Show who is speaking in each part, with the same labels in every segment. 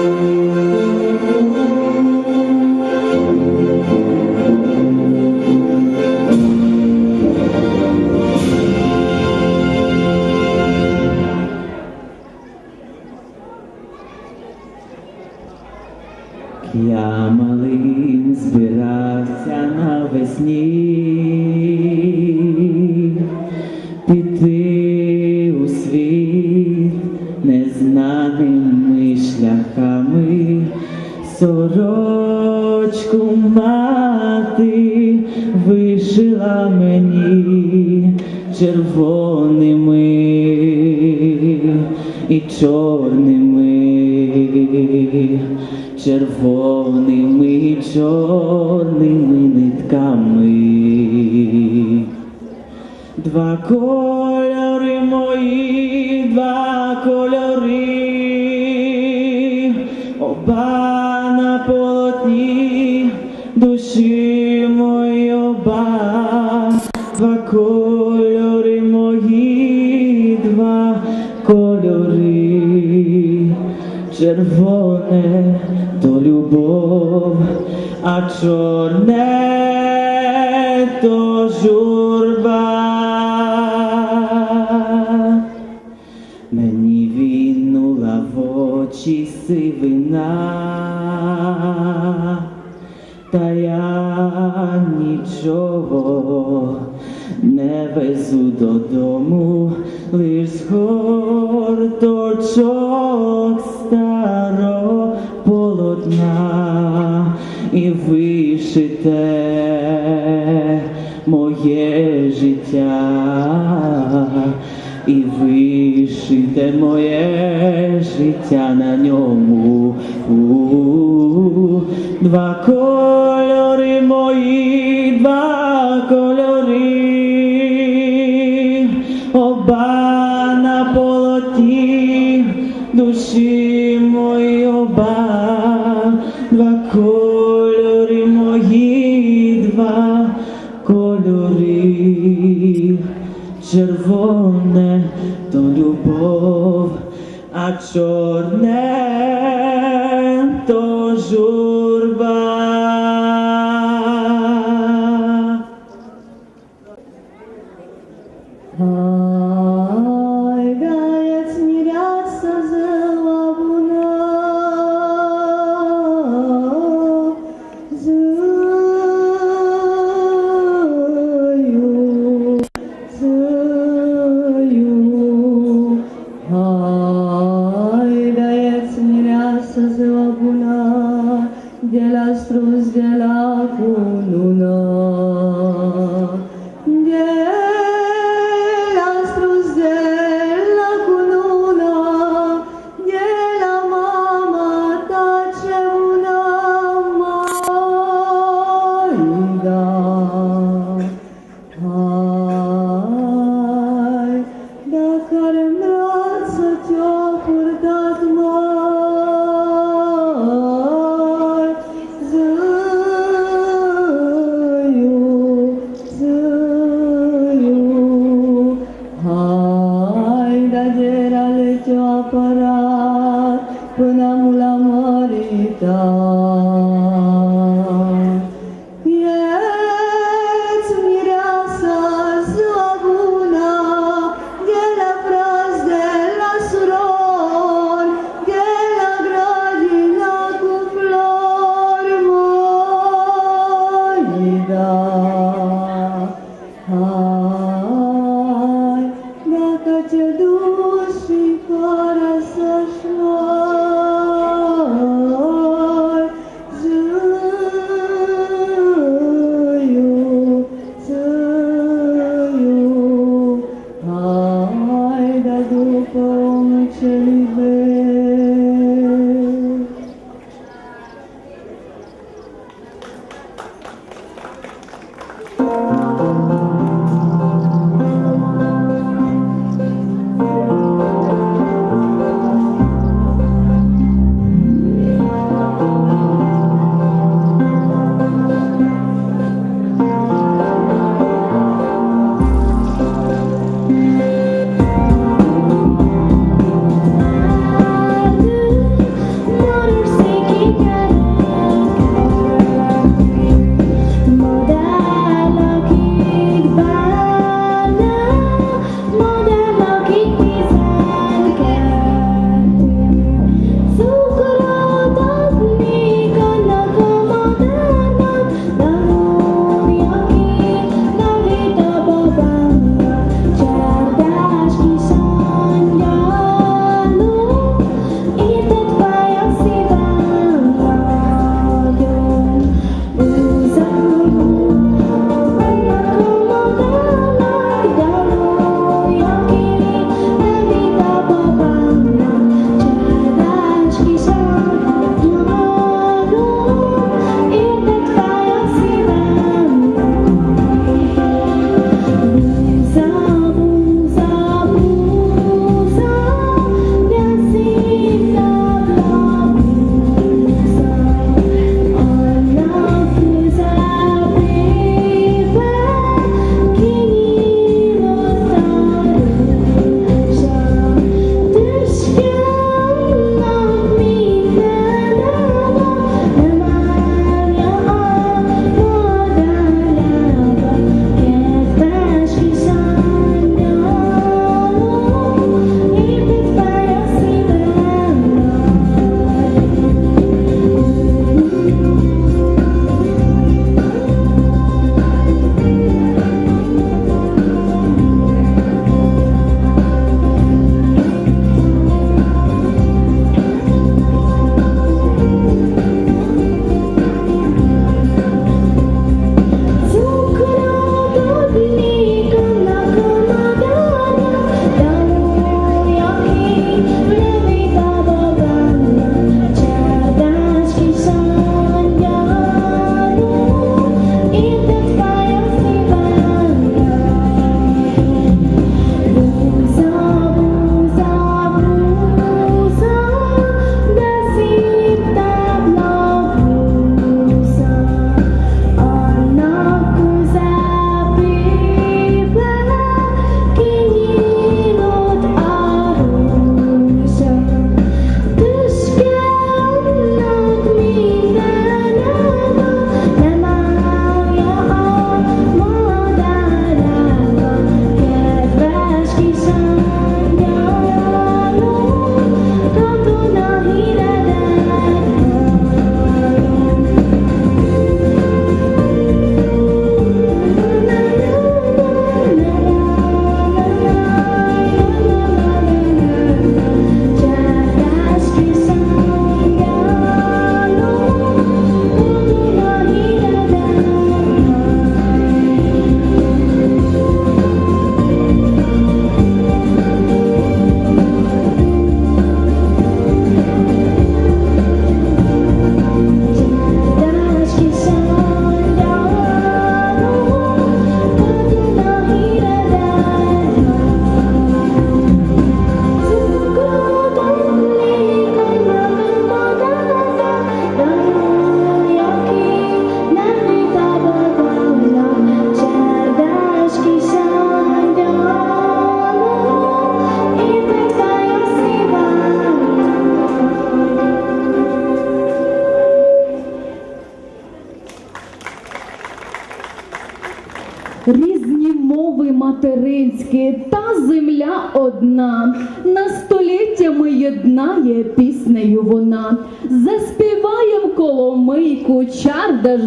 Speaker 1: Música червоними і чорними, червоними і чорними нитками. Два anjo два кольори мої, два кольори, оба на полоті, душі мої оба, два кольори мої, два кольори, червоне то любов, а чорне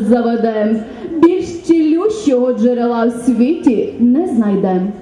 Speaker 2: заведем, більш цілющого джерела в світі не знайдем.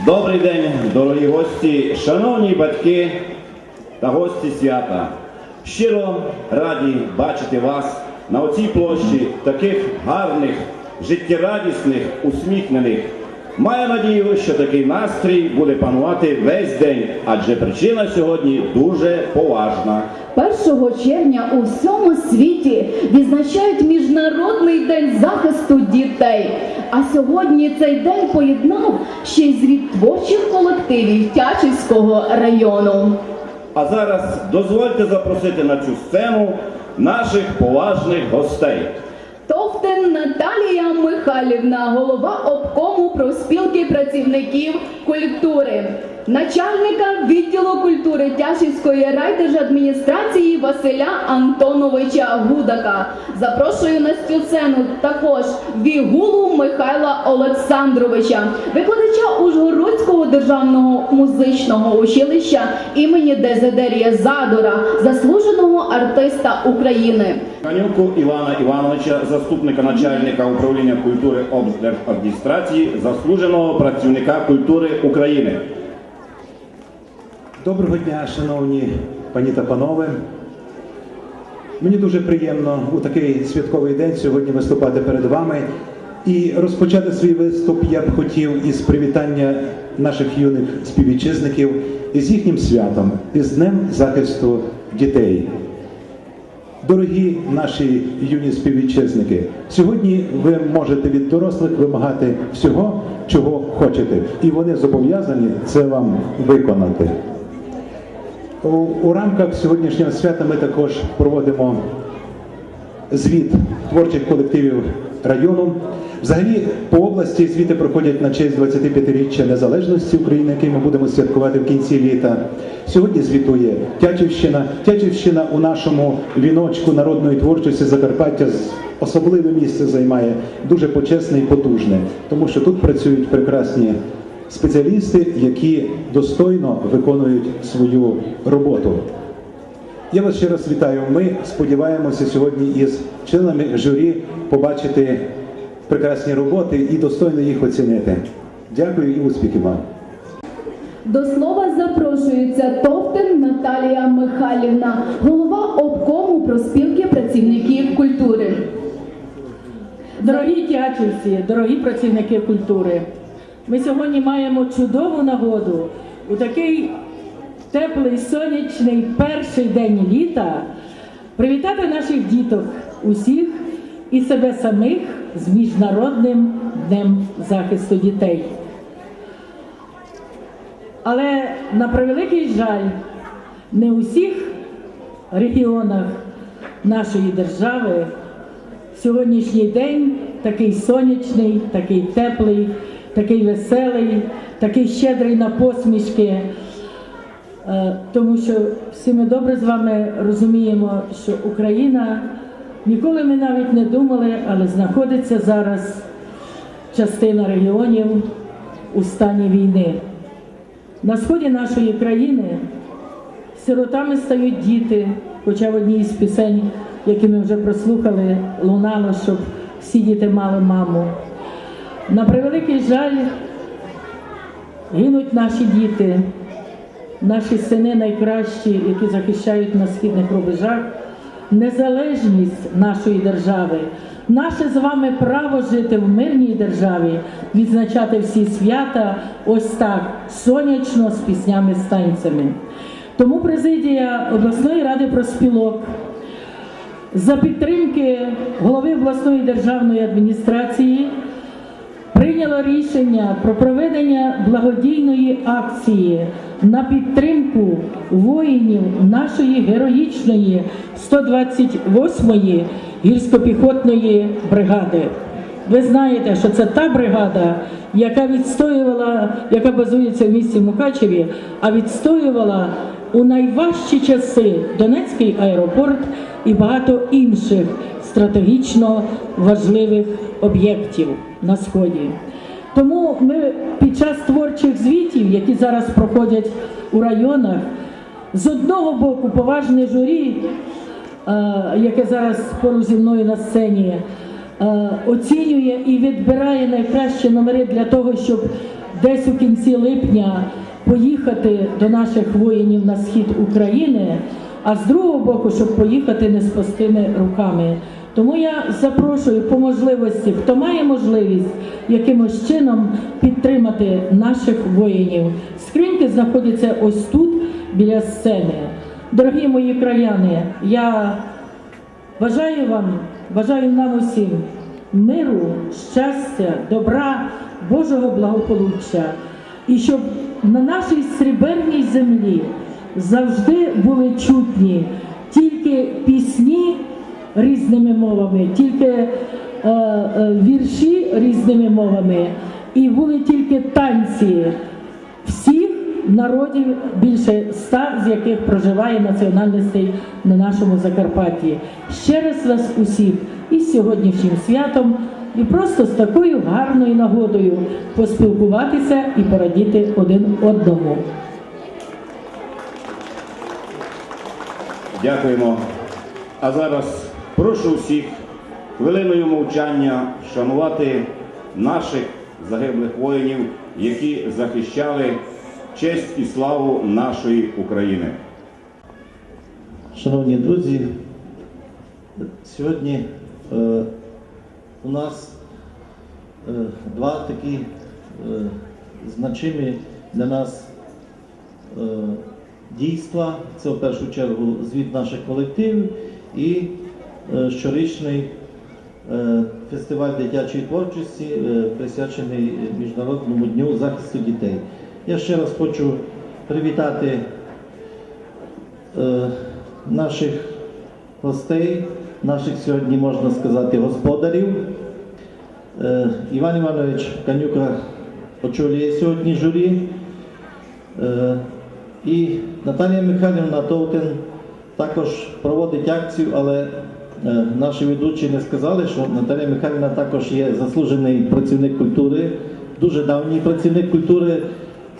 Speaker 3: Добрий
Speaker 4: день, дорогі гості, шановні батьки та гості свята. Щиро раді бачити вас на оцій площі таких гарних, життєрадісних, усміхнених. Маю надію, що такий настрій буде панувати весь день, адже причина сьогодні дуже поважна.
Speaker 5: 1 червня у всьому світі відзначають Міжнародний день захисту дітей. А сьогодні цей день поєднав ще й звіт творчих колективів Тячівського району.
Speaker 4: А зараз дозвольте запросити на цю сцену наших поважних гостей.
Speaker 5: Товтен Наталія Михайлівна, голова обкому профспілки працівників культури, начальника відділу культури Тяшівської райдержадміністрації Василя Антоновича Гудака. Запрошую на цю сцену також Вігулу Михайла Олександровича, викладача Ужгородського державного музичного училища імені Дезидерія Задора, заслуженого артиста України.
Speaker 4: Канюку Івана Івановича, заступника начальника управління культури облдержадміністрації, заслуженого працівника культури України.
Speaker 6: Доброго дня, шановні пані та панове. Мені дуже приємно у такий святковий день сьогодні виступати перед вами. І розпочати свій виступ я б хотів із привітання наших юних співвітчизників із їхнім святом, із Днем захисту дітей. Дорогі наші юні співвітчизники, сьогодні ви можете від дорослих вимагати всього, чого хочете, і вони зобов'язані це вам виконати. У, у рамках сьогоднішнього свята ми також проводимо звіт творчих колективів району. Взагалі по області звіти проходять на честь 25-річчя незалежності України, який ми будемо святкувати в кінці літа. Сьогодні звітує Тячівщина. Тячівщина у нашому віночку народної творчості Закарпаття особливе місце займає, дуже почесне і потужне, тому що тут працюють прекрасні спеціалісти, які достойно виконують свою роботу. Я вас ще раз вітаю. Ми сподіваємося сьогодні із членами журі побачити прекрасні роботи і достойно їх оцінити. Дякую і успіхів вам.
Speaker 5: До слова запрошується Товтен Наталія Михайлівна, голова обкому проспілки працівників культури.
Speaker 7: Дорогі тячівці, дорогі працівники культури, ми сьогодні маємо чудову нагоду у такий теплий сонячний перший день літа привітати наших діток усіх і себе самих з Міжнародним днем захисту дітей. Але на превеликий жаль, не у всіх регіонах нашої держави сьогоднішній день такий сонячний, такий теплий, такий веселий, такий щедрий на посмішки. Е, Тому що всі ми добре з вами розуміємо, що Україна ніколи ми навіть не думали, але знаходиться зараз частина регіонів у стані війни. На сході нашої країни сиротами стають діти, хоча в одній із пісень, які ми вже прослухали, лунало, щоб всі діти мали маму. На превеликий жаль, гинуть наші діти, наші сини найкращі, які захищають на східних рубежах, незалежність нашої держави, наше з вами право жити в мирній державі, відзначати всі свята ось так, сонячно з піснями з танцями. Тому президія обласної ради проспілок за підтримки голови обласної державної адміністрації прийняло рішення про проведення благодійної акції на підтримку воїнів нашої героїчної 128-ї гірсько-піхотної бригади. Ви знаєте, що це та бригада, яка відстоювала, яка базується в місті Мукачеві, а відстоювала у найважчі часи Донецький аеропорт і багато інших стратегічно важливих об'єктів на сході. Тому ми під час творчих звітів, які зараз проходять у районах, з одного боку поважне журі, е, яке зараз поруч зі мною на сцені, е, оцінює і відбирає найкращі номери для того, щоб десь у кінці липня поїхати до наших воїнів на схід України, а з другого боку, щоб поїхати не з пустими руками. Тому я запрошую по можливості, хто має можливість якимось чином підтримати наших воїнів. Скриньки знаходяться ось тут, біля сцени. Дорогі мої краяни, я бажаю вам, бажаю нам усім миру, щастя, добра, Божого благополуччя. І щоб на нашій сріберній землі завжди були чутні тільки пісні різними мовами, тільки е, е, вірші різними мовами, і були тільки танці всіх народів, більше ста з яких проживає національностей на нашому Закарпатті. Ще раз вас усіх із сьогоднішнім святом і просто з такою гарною нагодою поспілкуватися і порадіти один одному.
Speaker 4: Дякуємо. А зараз прошу всіх хвилиною мовчання шанувати наших загиблих воїнів, які захищали честь і славу нашої України.
Speaker 8: Шановні друзі, сьогодні е, у нас е, два такі е, значимі для нас е, дійства. Це в першу чергу звіт наших колективів і е, щорічний е, фестиваль дитячої творчості, е, присвячений Міжнародному дню захисту дітей. Я ще раз хочу привітати наших гостей, наших сьогодні, можна сказати, господарів. Іван Іванович Канюка очолює сьогодні журі. І Наталія Михайлівна Товтин також проводить акцію, але е, наші ведучі не сказали, що Наталія Михайлівна також є заслужений працівник культури, дуже давній працівник культури.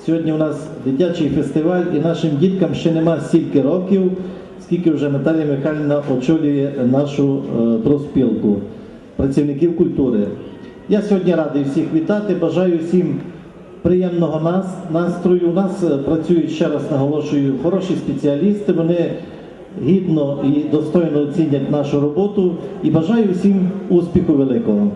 Speaker 8: Сьогодні у нас дитячий фестиваль, і нашим діткам ще нема стільки років, скільки вже Наталія Михайлівна очолює нашу е, профспілку працівників культури. Я сьогодні радий всіх вітати, бажаю всім приємного нас, настрою. У нас е, працюють, ще раз наголошую, хороші спеціалісти, вони гідно і достойно оцінять нашу роботу і бажаю всім успіху великого.